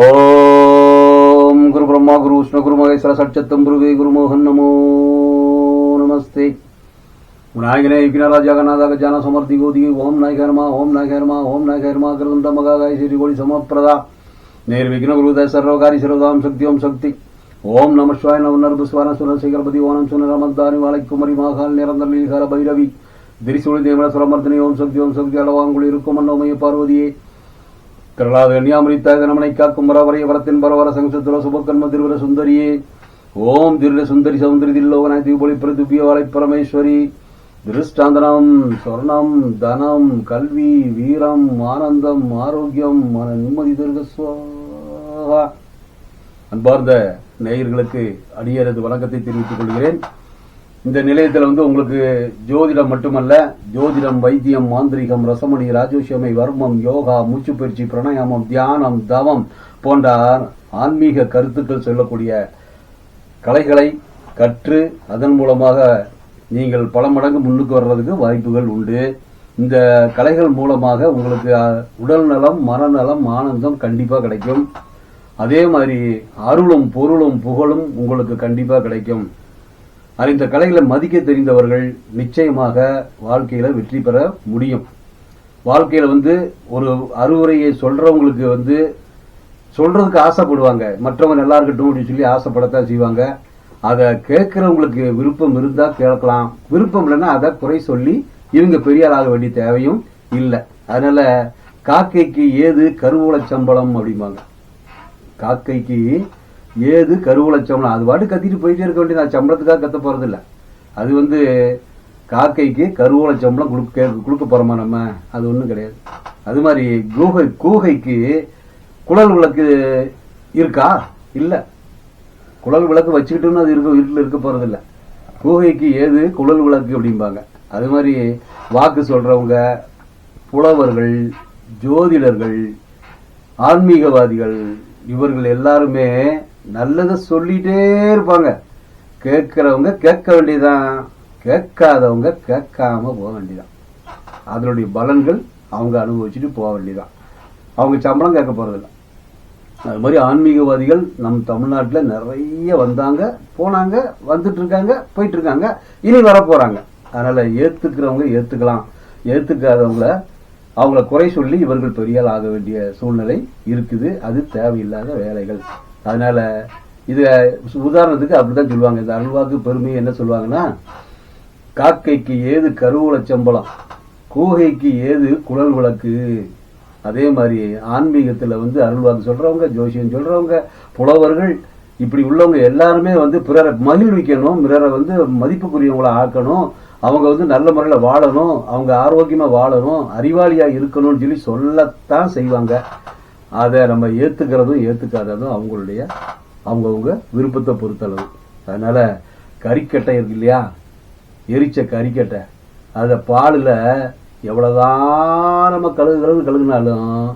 ஓம் குரு பிரம்மா குரு விஷ்ணு குரு மகேஸ்வர சட்சத்தம் குருவே குருமோகன் நமோ நமஸ்தே. விநாயகனே விக்னராஜ ஜகநாத கஜான சமர்த்தி கோதி ஓம் நாயகர்மா ஓம் நாயகர்மா ஓம் நாயகர்மா கிருந்த மகாகாய் ஸ்ரீ கோடி சமப்பிரதா. நேர் விக்ன குருதய சர்வகாரி சர்வதாம் சக்தி ஓம் சக்தி. ஓம் நம சிவாய நவ நர்பு ஸ்வர சுர சேகரபதி ஓனம் சுன ரமந்தானி வாழைக்குமரி மாகால் நிரந்தர் நீல்கார பைரவி. திரிசூழி தேவன சுரமர்தனி ஓம் சக்தி ஓம் சக்தி அளவாங்குள் இருக்கும் அன்னோமய பார்வதியே. கரளாத கன்னியாமரித்தாக நமனை காக்கும் வரவரைய வரத்தின் பரவர சங்கசுத்துர சுபக்கன்ம திருவர சுந்தரியே. ஓம் திருட சுந்தரி சௌந்தரி தில்லோகனாய் தீபொழி பிரதுபிய வாழை பரமேஸ்வரி. திருஷ்டாந்தனம் சொர்ணம் தனம் கல்வி வீரம் ஆனந்தம் ஆரோக்கியம் மன நிம்மதி தருக அன்பார்ந்த நேயர்களுக்கு அடியரது வணக்கத்தை தெரிவித்துக் கொள்கிறேன். இந்த நிலையத்தில் வந்து உங்களுக்கு ஜோதிடம் மட்டுமல்ல ஜோதிடம் வைத்தியம் மாந்திரிகம் ரசமணி ராஜோஷமை வர்மம் யோகா மூச்சு பயிற்சி பிரணயாமம் தியானம் தவம் போன்ற ஆன்மீக கருத்துக்கள் சொல்லக்கூடிய கலைகளை கற்று அதன் மூலமாக நீங்கள் பல மடங்கு முன்னுக்கு வர்றதுக்கு வாய்ப்புகள் உண்டு. இந்த கலைகள் மூலமாக உங்களுக்கு உடல் நலம் மனநலம் ஆனந்தம் கண்டிப்பா கிடைக்கும். அதே மாதிரி அருளும் பொருளும் புகழும் உங்களுக்கு கண்டிப்பா கிடைக்கும். அறிந்த இந்த கலைகளை மதிக்க தெரிந்தவர்கள் நிச்சயமாக வாழ்க்கையில வெற்றி பெற முடியும். வாழ்க்கையில வந்து ஒரு அறிவுரையை சொல்றவங்களுக்கு வந்து சொல்றதுக்கு ஆசைப்படுவாங்க. மற்றவங்க நல்லா இருக்கட்டும் அப்படின்னு சொல்லி ஆசைப்படத்தான் செய்வாங்க. அதை கேட்குறவங்களுக்கு விருப்பம் இருந்தா கேட்கலாம். விருப்பம் இல்லைன்னா அதை குறை சொல்லி இவங்க பெரிய ஆக வேண்டிய தேவையும் இல்லை. அதனால காக்கைக்கு ஏது கருவூல சம்பளம் அப்படிம்பாங்க. காக்கைக்கு ஏது கருவூல சம்பளம்? அது பாட்டு கத்திட்டு போயிட்டே இருக்க வேண்டியது நான் சம்பளத்துக்காக கத்த போறது இல்லை அது வந்து காக்கைக்கு கருவூல சம்பளம் கொடுக்க கொடுக்க போறோமா நம்ம? அது ஒன்றும் கிடையாது. அது மாதிரி கூகை கூகைக்கு குழல் விளக்கு இருக்கா? இல்லை. குழல் விளக்கு வச்சுக்கிட்டோம்னு அது இருக்க வீட்டில் இருக்க போறது கூகைக்கு ஏது குழல் விளக்கு அப்படிம்பாங்க. அது மாதிரி வாக்கு சொல்றவங்க புலவர்கள் ஜோதிடர்கள் ஆன்மீகவாதிகள் இவர்கள் எல்லாருமே நல்லதை சொல்லிட்டே இருப்பாங்க. கேட்கிறவங்க கேட்க வேண்டியதான் கேட்காதவங்க கேட்காம போக வேண்டியதான் அதனுடைய பலன்கள் அவங்க அனுபவிச்சுட்டு போக வேண்டியதான் அவங்க சம்பளம் கேட்க போறதில்ல. அது மாதிரி ஆன்மீகவாதிகள் நம் தமிழ்நாட்டில் நிறைய வந்தாங்க போனாங்க வந்துட்டு இருக்காங்க போயிட்டு இருக்காங்க இனி வர போறாங்க அதனால ஏத்துக்கிறவங்க ஏத்துக்கலாம். ஏத்துக்காதவங்கள அவங்கள குறை சொல்லி இவர்கள் பெரியால் ஆக வேண்டிய சூழ்நிலை இருக்குது. அது தேவையில்லாத வேலைகள். அதனால இது உதாரணத்துக்கு அப்படிதான் சொல்லுவாங்க. இந்த அல்வாக்கு பெருமை என்ன சொல்லுவாங்கன்னா காக்கைக்கு ஏது கருவூல சம்பளம் கூகைக்கு ஏது குழல் விளக்கு. அதே மாதிரி ஆன்மீகத்துல வந்து அருள்வாக்கு சொல்றவங்க ஜோசியம் சொல்றவங்க புலவர்கள் இப்படி உள்ளவங்க எல்லாருமே வந்து பிறரை மகிழ்விக்கணும் பிறரை வந்து மதிப்புக்குரியவங்கள ஆக்கணும் அவங்க வந்து நல்ல முறையில வாழணும் அவங்க ஆரோக்கியமா வாழணும் அறிவாளியா இருக்கணும்னு சொல்லி சொல்லத்தான் செய்வாங்க. அதை நம்ம ஏத்துக்கிறதும் ஏத்துக்காததும் அவங்களுடைய அவங்கவுங்க விருப்பத்தை பொறுத்தளவு. அதனால கறிக்கட்டை இருக்கு இல்லையா? எரிச்ச கறிக்கட்டை. அதை பாலில் எவ்வளோதான் நம்ம கழுகு கழுகு கழுகுனாலும்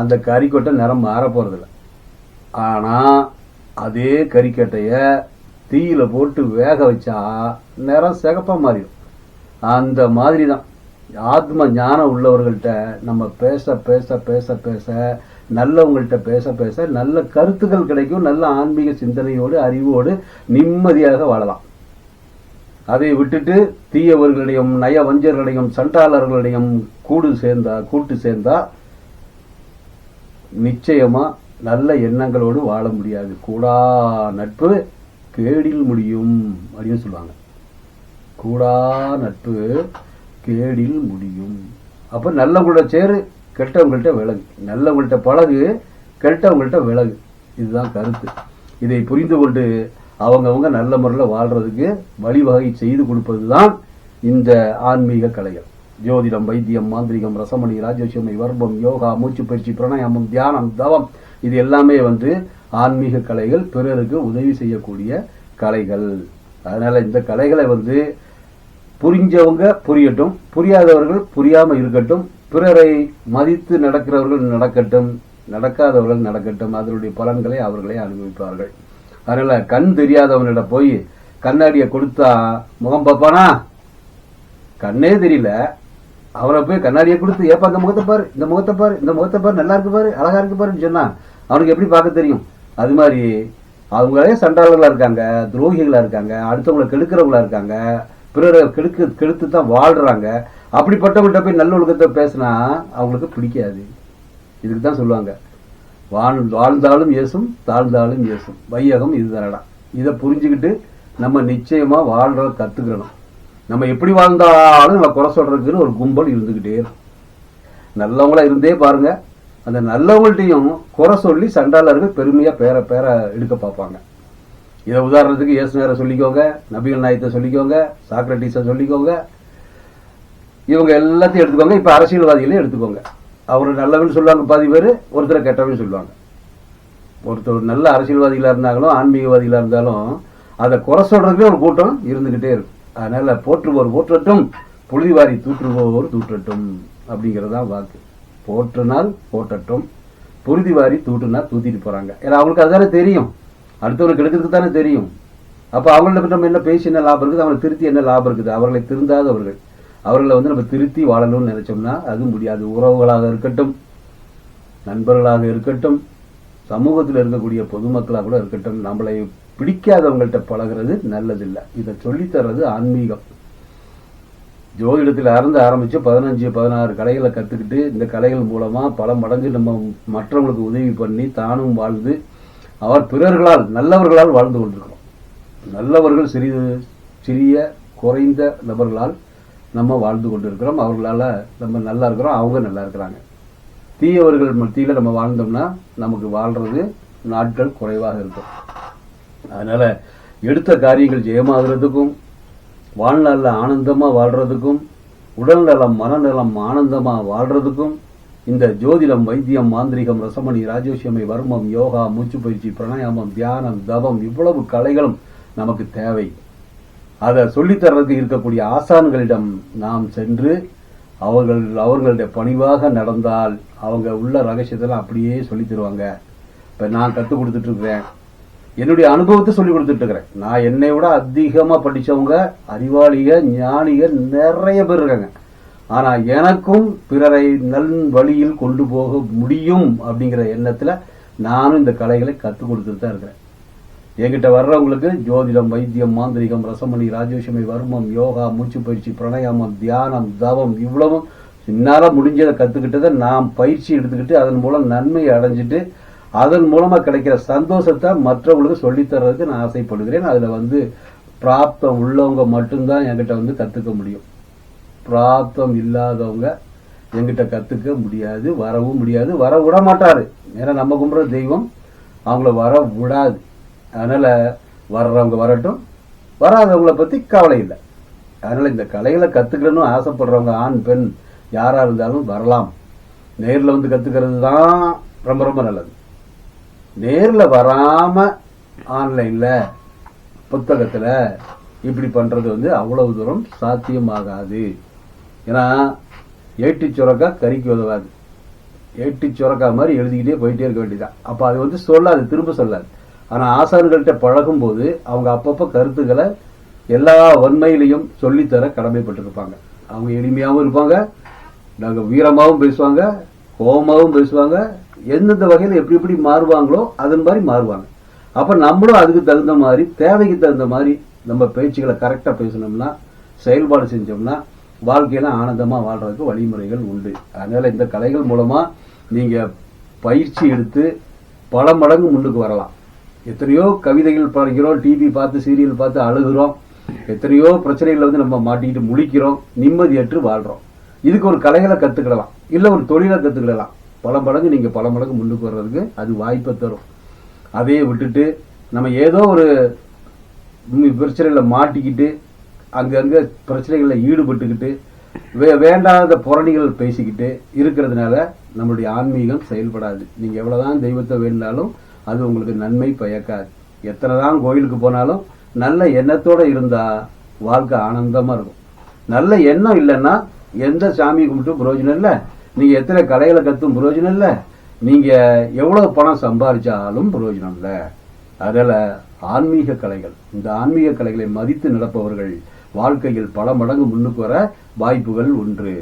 அந்த கறிக்கொட்டை நிறம் மாற போகிறதில்ல ஆனால் அதே கறிக்கட்டைய தீயில போட்டு வேக வச்சா நிறம் சிகப்பாக மாறிடும். அந்த மாதிரி தான் ஆத்ம ஞானம் உள்ளவர்கள்ட்ட நம்ம பேச பேச பேச பேச நல்லவங்கள்ட்ட பேச பேச நல்ல கருத்துக்கள் கிடைக்கும் நல்ல ஆன்மீக சிந்தனையோடு அறிவோடு நிம்மதியாக வாழலாம். அதை விட்டுட்டு தீயவர்களையும் நய வஞ்சர்களையும் சண்டாளர்களையும் கூடு சேர்ந்தா கூட்டு சேர்ந்தா நிச்சயமா நல்ல எண்ணங்களோடு வாழ முடியாது. கூடா நட்பு கேடில் முடியும் அப்படின்னு சொல்லுவாங்க. கூடா நட்பு கேடில் முடியும். அப்ப நல்லவங்களோட சேரு கெட்டவங்கள்ட்ட விலகு. நல்லவங்கள்ட்ட பழகு கெட்டவங்கள்ட்ட விலகு. இதுதான் கருத்து. இதை புரிந்து கொண்டு அவங்கவங்க நல்ல முறையில் வாழ்றதுக்கு வழிவகை செய்து கொடுப்பது தான் இந்த ஆன்மீக கலைகள். ஜோதிடம் வைத்தியம் மாந்திரிகம் ரசமணி ராஜோஷமை வர்மம் யோகா மூச்சு பயிற்சி பிரணயமம் தியானம் தவம். இது எல்லாமே வந்து ஆன்மீக கலைகள் பிறருக்கு உதவி செய்யக்கூடிய கலைகள். அதனால இந்த கலைகளை வந்து புரிஞ்சவங்க புரியட்டும் புரியாதவர்கள் புரியாம இருக்கட்டும் பிறரை மதித்து நடக்கிறவர்கள் நடக்கட்டும் நடக்காதவர்கள் நடக்கட்டும் அதனுடைய பலன்களை அவர்களே அனுபவிப்பார்கள். அதனால கண் தெரியாதவனிட போய் கண்ணாடியை கொடுத்தா முகம் பார்ப்பானா? கண்ணே தெரியல. அவரை போய் கண்ணாடியை கொடுத்து ஏப்பா இந்த முகத்தை பாரு இந்த முகத்தை பாரு இந்த முகத்தை பாரு நல்லா இருக்கு பாரு அழகா இருக்கு பாருன்னு சொன்னா அவனுக்கு எப்படி பார்க்க தெரியும்? அது மாதிரி அவங்களே சண்டாளர்களா இருக்காங்க துரோகிகளா இருக்காங்க அடுத்தவங்களை கெடுக்கிறவங்களா இருக்காங்க பிறரை கெடுக்க கெடுத்து தான் வாழ்கிறாங்க அப்படிப்பட்டவங்கள்ட்ட போய் நல்ல ஒழுக்கத்தை பேசினா அவங்களுக்கு பிடிக்காது. இதுக்கு தான் சொல்லுவாங்க. வாழ் வாழ்ந்தாலும் ஏசும் தாழ்ந்தாலும் ஏசும் வையகம் இதுதானடா. இதை புரிஞ்சுக்கிட்டு நம்ம நிச்சயமாக வாழ்கிற கற்றுக்கணும் நம்ம எப்படி வாழ்ந்தாலும் நம்ம குறை சொல்கிறதுக்குன்னு ஒரு கும்பல் இருந்துக்கிட்டே இருக்கும். நல்லவங்களா இருந்தே பாருங்கள் அந்த நல்லவங்கள்ட்டையும் குறை சொல்லி சண்டாளர்கள் பெருமையாக பேர பேர எடுக்க பார்ப்பாங்க. இதை உதாரணத்துக்கு இயேசுநேரை சொல்லிக்கோங்க நபிகள் நாயத்தை சொல்லிக்கோங்க சாக்ரட்டிஸை சொல்லிக்கோங்க. இவங்க எல்லாத்தையும் எடுத்துக்கோங்க இப்போ அரசியல்வாதிகளையும் எடுத்துக்கோங்க. அவர் நல்லவன் சொல்லுவாங்க பாதி பேர் ஒருத்தரை கெட்டவன் சொல்லுவாங்க. ஒருத்தர் நல்ல அரசியல்வாதிகளாக இருந்தாலும் ஆன்மீகவாதிகளாக இருந்தாலும் அதை குறை சொல்றதுக்கே ஒரு கூட்டம் இருந்துகிட்டே இருக்கும். அதனால போற்றுவோர் போற்றட்டும் புழுதிவாரி தூற்றுவோர் தூற்றட்டும் அப்படிங்கிறதான் வாக்கு. போற்றுனால் போற்றட்டும் புழுதிவாரி தூற்றுனா தூத்திட்டு போறாங்க. ஏன்னா அவங்களுக்கு அதுதானே தெரியும். அடுத்தவங்களுக்கு எடுக்கிறதுக்கு தானே தெரியும். அப்போ அவங்கள பற்றி நம்ம என்ன பேசி என்ன லாபம் இருக்குது? அவங்களை திருத்தி என்ன லாபம் இருக்குது? அவர்களை திருந்தாதவர்கள். அவர்களை வந்து நம்ம திருத்தி வாழணும்னு நினைச்சோம்னா அது முடியாது. உறவுகளாக இருக்கட்டும் நண்பர்களாக இருக்கட்டும் சமூகத்தில் இருக்கக்கூடிய பொதுமக்களாக கூட இருக்கட்டும் நம்மளை பிடிக்காதவங்கள்ட்ட பழகுறது நல்லதில்லை. இதை சொல்லித் தர்றது ஆன்மீகம். ஜோதிடத்தில் அறந்து ஆரம்பிச்சு பதினஞ்சு பதினாறு கலைகளை கற்றுக்கிட்டு இந்த கலைகள் மூலமாக பல மடங்கு நம்ம மற்றவங்களுக்கு உதவி பண்ணி தானும் வாழ்ந்து அவர் பிறர்களால் நல்லவர்களால் வாழ்ந்து கொண்டிருக்கிறோம். நல்லவர்கள் சிறிது சிறிய குறைந்த நபர்களால் நம்ம வாழ்ந்து கொண்டிருக்கிறோம். அவர்களால நம்ம நல்லா இருக்கிறோம் அவங்க நல்லா இருக்கிறாங்க. தீயவர்கள் மத்தியில நம்ம வாழ்ந்தோம்னா நமக்கு வாழ்றது நாட்கள் குறைவாக இருக்கும். அதனால எடுத்த காரியங்கள் ஜெயமாகிறதுக்கும் வாழ்நாளில் ஆனந்தமா வாழ்றதுக்கும் உடல் நலம் மனநலம் ஆனந்தமா வாழ்றதுக்கும் இந்த ஜோதிடம் வைத்தியம் மாந்திரிகம் ரசமணி ராஜோஷியமை வர்மம் யோகா மூச்சு பயிற்சி பிராணாயாமம் தியானம் தவம் இவ்வளவு கலைகளும் நமக்கு தேவை. அதை சொல்லித் தர்றதுக்கு இருக்கக்கூடிய ஆசான்களிடம் நாம் சென்று அவர்கள் அவர்களுடைய பணிவாக நடந்தால் அவங்க உள்ள ரகசியத்தெல்லாம் அப்படியே சொல்லித் தருவாங்க. இப்ப நான் கற்றுக் கொடுத்துட்டு இருக்கிறேன் என்னுடைய அனுபவத்தை சொல்லி கொடுத்துட்டு இருக்கிறேன் நான் என்னை விட அதிகமா படிச்சவங்க அறிவாளிக ஞானிகள் நிறைய பேர் இருக்காங்க. ஆனால் எனக்கும் பிறரை நல் வழியில் கொண்டு போக முடியும் அப்படிங்கிற எண்ணத்தில் நானும் இந்த கலைகளை கற்றுக் கொடுத்துட்டு தான் இருக்கிறேன். என்கிட்ட வர்றவங்களுக்கு ஜோதிடம் வைத்தியம் மாந்திரிகம் ரசமணி ராஜோஷமி வர்மம் யோகா மூச்சு பயிற்சி பிரணயாமம் தியானம் தவம் இவ்வளவும் என்னால் முடிஞ்சதை கற்றுக்கிட்டதை நான் பயிற்சி எடுத்துக்கிட்டு அதன் மூலம் நன்மையை அடைஞ்சிட்டு அதன் மூலமாக கிடைக்கிற சந்தோஷத்தை மற்றவங்களுக்கு சொல்லித் தர்றதுக்கு நான் ஆசைப்படுகிறேன். அதில் வந்து பிராப்தம் உள்ளவங்க மட்டும்தான் என்கிட்ட வந்து கற்றுக்க முடியும். பிராப்தம் இல்லாதவங்க எங்கிட்ட கற்றுக்க முடியாது வரவும் முடியாது வர விட மாட்டார். ஏன்னா நம்ம கும்புற தெய்வம் அவங்கள வர விடாது. அதனால் வர்றவங்க வரட்டும் வராதவங்கள பற்றி கவலை இல்லை. அதனால் இந்த கலைகளை கற்றுக்கணும்னு ஆசைப்படுறவங்க ஆண் பெண் யாராக இருந்தாலும் வரலாம். நேரில் வந்து கத்துக்கிறது தான் ரொம்ப ரொம்ப நல்லது. நேரில் வராமல் ஆன்லைனில் புத்தகத்தில் இப்படி பண்ணுறது வந்து அவ்வளவு தூரம் சாத்தியமாகாது. ஏன்னா ஏட்டி சுரக்கா கறிக்கு உதவாது. ஏட்டி சுரக்கா மாதிரி எழுதிக்கிட்டே போயிட்டே இருக்க வேண்டியதான் அப்போ அது வந்து சொல்லாது திரும்ப சொல்லாது. ஆனால் ஆசான்கள்கிட்ட பழகும் போது அவங்க அப்பப்போ கருத்துக்களை எல்லா வன்மையிலையும் சொல்லித்தர கடமைப்பட்டிருப்பாங்க. அவங்க எளிமையாகவும் இருப்பாங்க நாங்கள் வீரமாகவும் பேசுவாங்க கோபமாகவும் பேசுவாங்க எந்தெந்த வகையில் எப்படி எப்படி மாறுவாங்களோ அதன் மாதிரி மாறுவாங்க. அப்போ நம்மளும் அதுக்கு தகுந்த மாதிரி தேவைக்கு தகுந்த மாதிரி நம்ம பேச்சுகளை கரெக்டாக பேசணும்னா செயல்பாடு செஞ்சோம்னா வாழ்க்கையில ஆனந்தமா வாழ்றதுக்கு வழிமுறைகள் உண்டு. அதனால இந்த கலைகள் மூலமா நீங்க பயிற்சி எடுத்து பல மடங்கு முன்னுக்கு வரலாம். எத்தனையோ கவிதைகள் படிக்கிறோம் டிவி பார்த்து சீரியல் பார்த்து அழுகுறோம். எத்தனையோ பிரச்சனைகளை வந்து நம்ம மாட்டிக்கிட்டு முழிக்கிறோம். நிம்மதியற்று வாழ்றோம். இதுக்கு ஒரு கலைகளை கத்துக்கிடலாம். இல்ல ஒரு தொழிலை கத்துக்கிடலாம். பல மடங்கு நீங்க பல மடங்கு முன்னுக்கு வர்றதுக்கு அது வாய்ப்பை தரும். அதையே விட்டுட்டு நம்ம ஏதோ ஒரு ம், மாட்டிக்கிட்டு அங்கங்கே பிரச்சனைகளில் ஈடுபட்டுக்கிட்டு வே வேண்டாத புரணிகள் பேசிக்கிட்டு இருக்கிறதுனால நம்மளுடைய ஆன்மீகம் செயல்படாது. நீங்கள் எவ்வளோதான் தெய்வத்தை வேண்டினாலும் அது உங்களுக்கு நன்மை பயக்காது. எத்தனை தான் கோயிலுக்கு போனாலும் நல்ல எண்ணத்தோடு இருந்தால் வாழ்க்கை ஆனந்தமாக இருக்கும். நல்ல எண்ணம் இல்லைன்னா எந்த சாமி கும்பிட்டும் பிரயோஜனம் இல்லை. நீங்கள் எத்தனை கலைகளை கத்தும் பிரயோஜனம் இல்லை. நீங்கள் எவ்வளோ பணம் சம்பாதிச்சாலும் பிரயோஜனம் இல்லை. அதில் ஆன்மீக கலைகள் இந்த ஆன்மீக கலைகளை மதித்து நடப்பவர்கள் வாழ்க்கையில் பல மடங்கு முன்னுக்கு வர வாய்ப்புகள் உண்டு.